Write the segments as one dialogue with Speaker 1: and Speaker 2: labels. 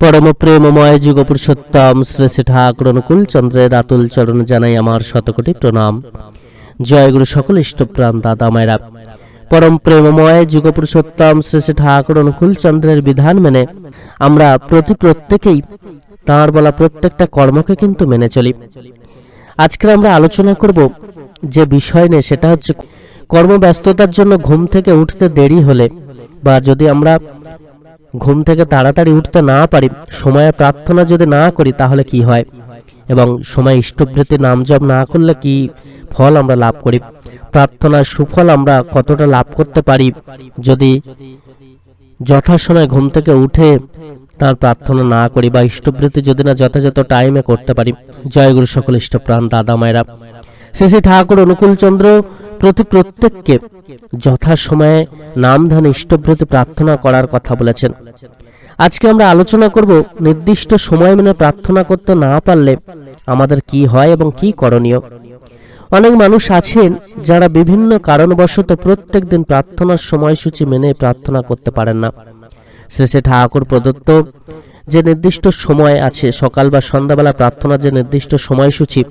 Speaker 1: পরম প্রেমময় যুগ পুরুষোত্তম শ্রী শ্রী অনুকূল চন্দ্রের আতুল চরণ জানাই আমার শতকোটি প্রণাম। জয় গুরু সকল ইষ্টপ্রাণ দাদা মায়েরা। পরম প্রেমময় যুগ পুরুষোত্তম শ্রী শ্রী অনুকূল চন্দ্রের বিধান মেনে আমরা প্রতি প্রত্যেকেই তাঁর বলা প্রত্যেকটা কর্মকে কিন্তু মেনে চলি। আজকে আমরা আলোচনা করব যে বিষয় নিয়ে, সেটা হচ্ছে কর্মব্যস্ততার জন্য ঘুম থেকে উঠতে দেরি হলে বা যদি আমরা ঘুম থেকে তাড়াতাড়ি উঠতে না পারি, সময়ে প্রার্থনা যদি না করি তাহলে কি হয়? এবং সময় ইষ্টবৃত্তি নাম জপ না করলে কি ফল আমরা লাভ করি? প্রার্থনার সুফল আমরা কতটা লাভ করতে পারি? যদি যথাসময়ে ঘুম থেকে উঠে তার প্রার্থনা না করি বা ইষ্টবৃত্তি যদি না যথাযথ টাইমে করতে পারি জয় গুরু সকল ইষ্টপ্রাণ দাদা মায়েরা। শ্রী শ্রী ঠাকুর অনুকূলচন্দ্র প্রতি প্রত্যেককে যথাসময়ে নাম ধ্যান ইষ্টব্রত প্রার্থনা করার কথা বলেছেন। আজকে আমরা আলোচনা করব নির্দিষ্ট সময় মেনে প্রার্থনা করতে না পারলে আমাদের কি হয় এবং কি করণীয়। অনেক মানুষ আছেন যারা বিভিন্ন কারণবশত প্রত্যেক দিন প্রার্থনার সময়সূচি মেনে প্রার্থনা করতে পারেন না। শ্রী ঠাকুর প্রদত্ত যে নির্দিষ্ট সময় আছে, সকাল বা সন্ধ্যাবেলা প্রার্থনার যে নির্দিষ্ট সময়সূচি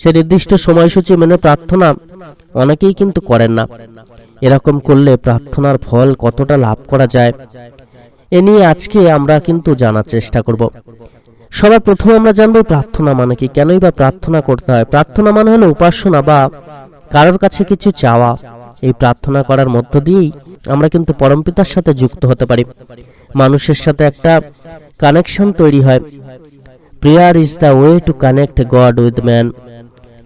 Speaker 1: সে নির্দিষ্ট সময়সূচি মেনে প্রার্থনা অনেকেই কিন্তু করেন না। এরকম করলে প্রার্থনার ফল কতটা লাভ করা যায়, এ নিয়ে আজকে আমরা কিন্তু জানার চেষ্টা করব। সবার প্রথমে আমরা জানব প্রার্থনা মানে কি? কেনই বা প্রার্থনা করতে হয়? প্রার্থনা মানে হলো উপাসনা বা কারোর কাছে কিছু চাওয়া। এই প্রার্থনা করার মধ্য দিয়েই আমরা কিন্তু পরমপিতার সাথে যুক্ত হতে পারি। মানুষের সাথে একটা কানেকশন তৈরি হয়। Prayer is the way to connect God with man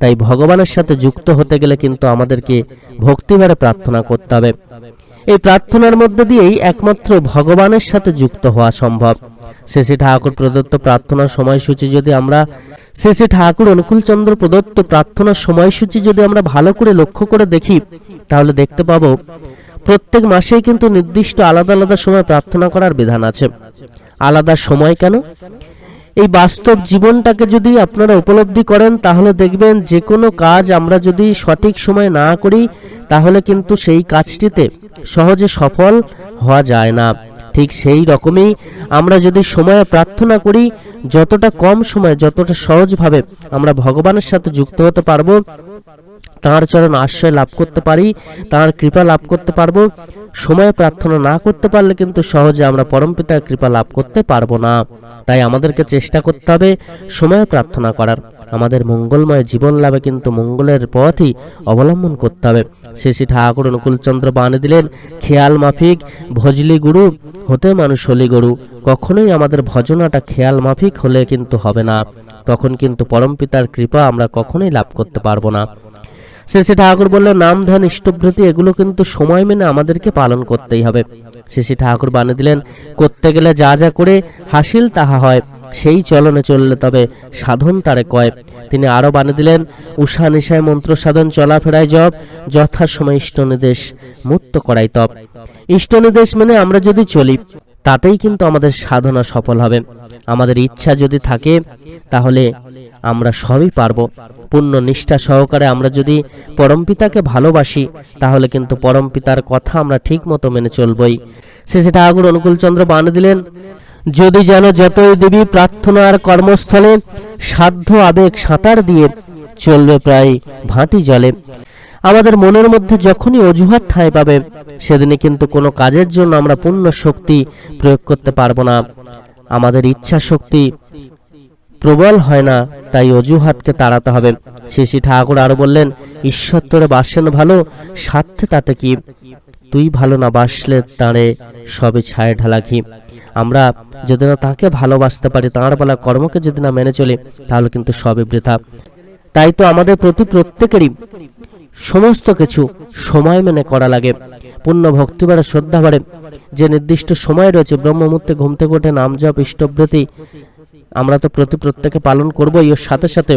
Speaker 1: তাই ভগবানের সাথে যুক্ত হতে গেলে কিন্তু আমাদেরকে ভক্তিভারে প্রার্থনা করতে হবে। এই প্রার্থনার মধ্যে দিয়েই একমাত্র ভগবানের সাথে যুক্ত হওয়া সম্ভব। শ্রী ঠাকুর প্রদত্ত প্রার্থনার সময়সূচি যদি আমরা শ্রী ঠাকুর অনুকূলচন্দ্র প্রদত্ত প্রার্থনার সময়সূচি যদি আমরা ভালো করে লক্ষ্য করে দেখি, তাহলে দেখতে পাবো প্রত্যেক মাসেই কিন্তু নির্দিষ্ট আলাদা আলাদা সময় প্রার্থনা করার বিধান আছে। আলাদা সময় কেন? এই বাস্তব জীবনটাকে যদি আপনারা উপলব্ধি করেন, তাহলে দেখবেন যে কোনো কাজ আমরা যদি সঠিক সময় না করি, তাহলে কিন্তু সেই কাজটিতে সহজে সফল হওয়া যায় না। ঠিক সেই রকমই আমরা যদি সময়ে প্রার্থনা করি, যতটা কম সময়, যতটা সহজভাবে আমরা ভগবানের সাথে যুক্ত হতে পারব তাঁর চরণ আশ্রয় লাভ করতে পারি, তাঁর কৃপা লাভ করতে পারব। সময়ে প্রার্থনা না করতে পারলে কিন্তু সহজে আমরা পরমপিতার কৃপা লাভ করতে পারব না। তাই আমাদেরকে চেষ্টা করতে হবে সময়ে প্রার্থনা করার। আমাদের মঙ্গলময় জীবন লাভে কিন্তু মঙ্গলের পথই অবলম্বন করতে হবে। শ্রী ঠাকুর অনুকূলচন্দ্র বাণী দিলেন, খেয়াল মাফিক, ভজলি গুরু, হতে মানুষ হলি গুরু। কখনোই আমাদের ভজনাটা খেয়াল মাফিক হলে কিন্তু হবে না। তখন কিন্তু পরমপিতার কৃপা আমরা কখনোই লাভ করতে পারব না। শ্রী শ্রী ঠাকুর বললেন, নাম, ধ্যান, ইষ্টভৃতি, এগুলো কিন্তু সময় মেনে আমাদেরকে পালন করতেই হবে। শ্রী শ্রী ঠাকুর বানিয়ে দিলেন, করতে গেলে যা যা করে হাসিল তাহা হয়, সেই চলনে চললে তবে সাধন তারে কয়। তিনি আরও বানিয়ে দিলেন, উষা নিশায় মন্ত্র সাধন, চলাফেরায় জব যথাসময় ইষ্ট নির্দেশ মুক্ত করাই তব ইষ্ট নির্দেশ মেনে আমরা যদি চলি, তাতেই কিন্তু আমাদের সাধনা সফল হবে। আমাদের ইচ্ছা যদি থাকে, তাহলে আমরা সবই পারব। পূর্ণ নিষ্ঠা সহকারে আমরা যদি পরমপিতাকে ভালোবাসি, তাহলে কিন্তু পরমপিতার কথা আমরা ঠিক মতো মেনে চলবই। শেষে ঠাকুর অনুকূলচন্দ্র বান দিলেন, যদি যেন যতই দেবী প্রার্থনার কর্মস্থলে সাধ্য আবেগ সাঁতার দিয়ে চলবে প্রায় ভাটি জলে, আমাদের মনের মধ্যে যখনই অজুহাত ঠাঁই পাবে সেদিনে কিন্তু কোনো কাজের জন্য আমরা পূর্ণ শক্তি প্রয়োগ করতে পারব না। আমাদের ইচ্ছা শক্তি প্রবল হয় না, তাই অজুহাতকে তাড়াতে হবে। শ্রী ঠাকুর আরও বললেন, ঈশ্বর তোরে বাসেন ভালো স্বার্থে তাতে কি? তুই ভালো না বাসলে তাঁরে সবে ছায় ঢালাকি আমরা যদি না তাকে ভালোবাসতে পারি, তাঁর বলা কর্মকে যদি না মেনে চলি, তাহলে কিন্তু সবে বৃথা। তাই তো আমাদের প্রতি প্রত্যেকেরই সমস্ত কিছু সময় মেনে করা লাগে। পূর্ণ ভক্তি বাড়ে শ্রদ্ধা বাড়ে। যে নির্দিষ্ট সময় রয়েছে ব্রহ্মমূর্তে ঘুম থেকে ওঠে নাম জপ, ইষ্টব্রতি আমরা তো প্রতি প্রত্যেকে পালন করব এর সাথে সাথে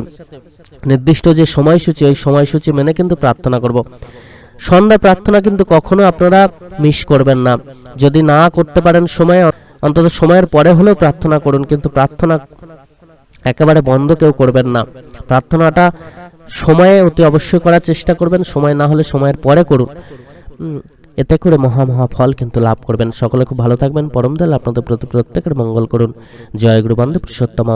Speaker 1: নির্দিষ্ট যে সময়সূচি, ওই সময়সূচি মেনে কিন্তু প্রার্থনা করব। সন্ধ্যা প্রার্থনা কিন্তু কখনো আপনারা মিস করবেন না। যদি না করতে পারেন সময়, অন্তত সময়ের পরে হলেও প্রার্থনা করুন, কিন্তু প্রার্থনা একেবারে বন্ধ কেউ করবেন না। প্রার্থনাটা সময়ে অতি অবশ্যই করার চেষ্টা করবেন, সময় না হলে সময়ের পরে করুন। এতে করে মহা মহা ফল কিন্তু লাভ করবেন। সকলে খুব ভালো থাকবেন। পরম দয়াল আপনাদের প্রতি প্রত্যেকের মঙ্গল করুন। জয় গুরু পুরুষোত্তম